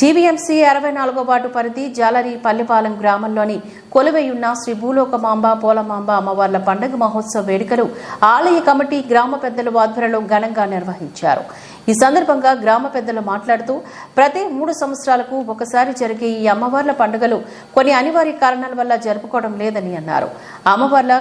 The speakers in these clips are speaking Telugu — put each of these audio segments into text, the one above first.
జీవీఎంసీ అరవై నాలుగో వార్డు పరిధి జాలరి పల్లిపాలెం గ్రామంలోని కొలువైయున్న శ్రీ భూలోకమాంబ పోలమాంబ అమ్మవార్ల పండుగ మహోత్సవ వేడుకలు ఆలయ కమిటీ గ్రామ పెద్దల ఆధ్వర్యంలో ఘనంగా నిర్వహించారు. ఈ సందర్భంగా గ్రామ పెద్దలు మాట్లాడుతూ ప్రతి మూడు సంవత్సరాలకు ఒకసారి జరిగే ఈ అమ్మవార్ల పండుగలు కొన్ని అనివార్య కారణాల వల్ల జరుపుకోవడం లేదని అన్నారు. అమ్మవార్ల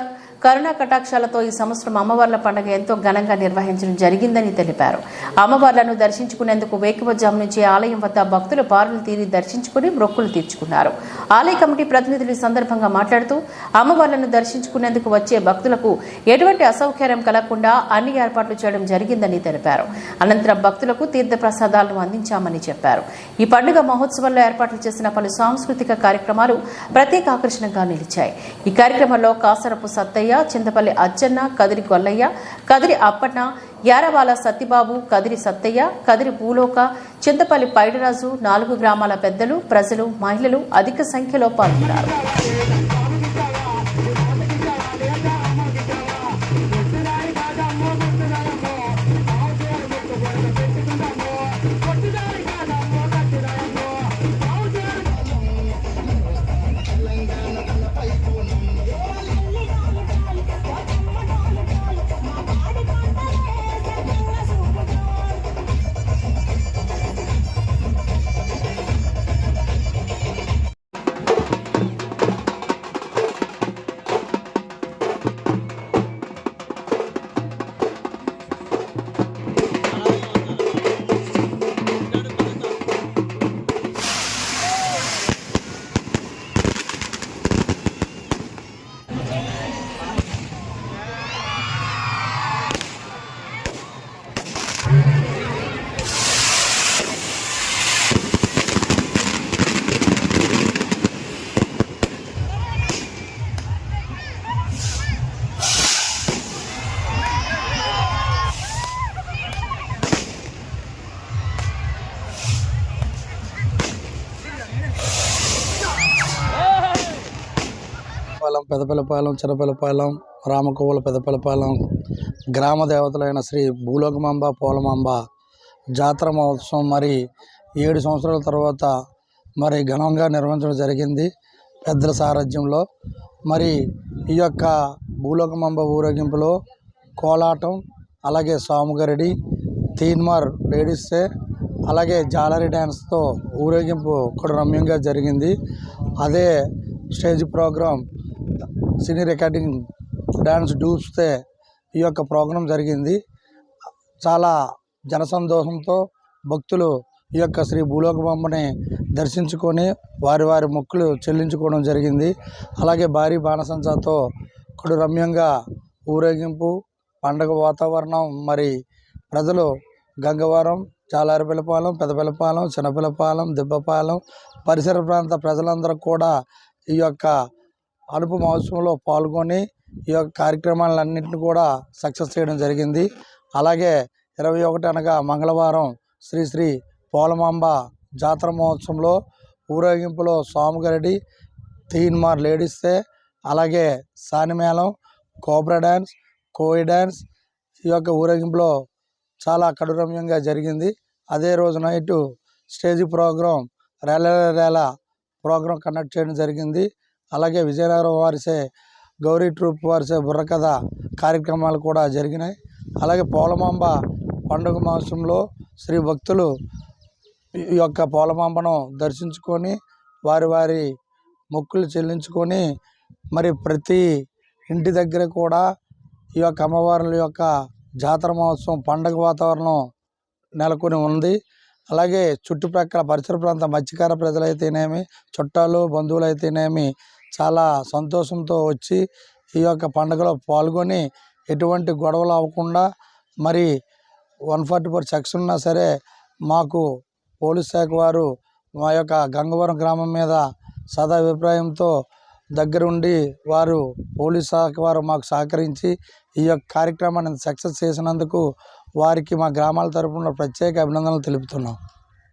కరుణా కటాక్షాలతో ఈ సంవత్సరం అమ్మవార్ల పండుగ ఎంతో ఘనంగా నిర్వహించడం జరిగిందని తెలిపారు. అమ్మవార్లను దర్శించుకునేందుకు వేకువజాము నుంచి ఆలయం వద్ద భక్తులు బారులు తీరి దర్శించుకుని మొక్కులు తీర్చుకున్నారు. ఆలయ కమిటీ ప్రతినిధులు ఈ సందర్భంగా మాట్లాడుతూ అమ్మవార్లను దర్శించుకునేందుకు వచ్చే భక్తులకు ఎటువంటి అసౌకర్యం కలగకుండా అన్ని ఏర్పాట్లు చేయడం జరిగిందని తెలిపారు. అనంతరం భక్తులకు తీర్థ ప్రసాదాలను అందించామని చెప్పారు. ఈ పండుగ మహోత్సవంలో ఏర్పాట్లు చేసిన పలు సాంస్కృతిక కార్యక్రమాలు ప్రత్యేక ఆకర్షణగా నిలిచాయి. ఈ కార్యక్రమంలో కాసరపు సత్తయ్య చింతపల్లి అచ్చన్న కదిరి గొల్లయ్య కదిరి అప్పన్న యారవాల సత్తిబాబు కదిరి సత్తయ్య కదిరి భూలోక చింతపల్లి పైడరాజు నాలుగు గ్రామాల పెద్దలు ప్రజలు మహిళలు అధిక సంఖ్యలో పాల్గొన్నారు. పాలెం పెదపల్లిపాలెం చిన్నపల్లిపాలెం రామకోవుల పెదపలపాలెం గ్రామ దేవతలైన శ్రీ భూలోకమాంబ పోలమాంబ జాతర మహోత్సవం మరి ఏడు సంవత్సరాల తర్వాత మరి ఘనంగా నిర్వహించడం జరిగింది పెద్దల సారథ్యంలో. మరి ఈ యొక్క భూలోకమాంబ ఊరేగింపులో కోలాటం అలాగే సాముగరడి తీన్మార్ లేడీసే అలాగే జాలరీ డ్యాన్స్తో ఊరేగింపు కూడా రమ్యంగా జరిగింది. అదే stage programme cine recording dance డూప్స్తే ఈ యొక్క ప్రోగ్రాం జరిగింది. చాలా జనసందోహంతో భక్తులు ఈ యొక్క శ్రీ భూలోకబొమ్మని దర్శించుకొని వారి వారి మొక్కులు చెల్లించుకోవడం జరిగింది. అలాగే భారీ బాణసంచాతో ఇక్కడ రమ్యంగా ఊరేగింపు పండగ వాతావరణం మరి ప్రజలు గంగవరం చాలారిపల్లిపాలెం పెదపల్లిపాలెం చిన్నపల్లిపాలెం దిబ్బపాలెం పరిసర ప్రాంత ప్రజలందరూ కూడా ఈ యొక్క అనుపు మహోత్సవంలో పాల్గొని ఈ యొక్క కార్యక్రమాలన్నింటినీ కూడా సక్సెస్ చేయడం జరిగింది. అలాగే ఇరవై ఒకటి అనగా మంగళవారం శ్రీ శ్రీ పోలమాంబ జాతర మహోత్సవంలో ఊరేగింపులో స్వామిగరడి తీన్మార్ లేడీసే అలాగే సానిమేళం కోబ్రా డ్యాన్స్ కోయి డ్యాన్స్ ఈ యొక్క ఊరేగింపులో చాలా కడురమ్యంగా జరిగింది. అదే రోజు night stage program రేల రేల program conduct చేయడం జరిగింది. అలాగే విజయనగరం వారిసే గౌరీ ట్రూప్ వారిసే బుర్రకథ కార్యక్రమాలు కూడా జరిగినాయి. అలాగే పోలమాంబ పండుగ మాసంలో శ్రీ భక్తులు ఈ యొక్క పోలమాంబను దర్శించుకొని వారి వారి మొక్కులు చెల్లించుకొని మరి ప్రతి ఇంటి దగ్గర కూడా ఈ యొక్క అమ్మవార్ల యొక్క జాతర మహోత్సవం పండగ వాతావరణం నెలకొని ఉంది. అలాగే చుట్టుప్రక్కల పరిసర ప్రాంత మత్స్యకార ప్రజలైతేనేమి చుట్టాలు బంధువులు అయితేనేమి చాలా సంతోషంతో వచ్చి ఈ యొక్క పండుగలో పాల్గొని ఎటువంటి గొడవలు అవ్వకుండా మరి వన్ ఫార్టీ ఫోర్ సెక్షన్ ఉన్నా సరే మాకు పోలీస్ శాఖ వారు మా యొక్క గంగవరం గ్రామం మీద సదా అభిప్రాయంతో దగ్గరుండి వారు పోలీస్ శాఖ వారు మాకు సహకరించి ఈ యొక్క కార్యక్రమాన్ని సక్సెస్ చేసినందుకు వారికి మా గ్రామాల తరపున ప్రత్యేక అభినందనలు తెలుపుతున్నాం.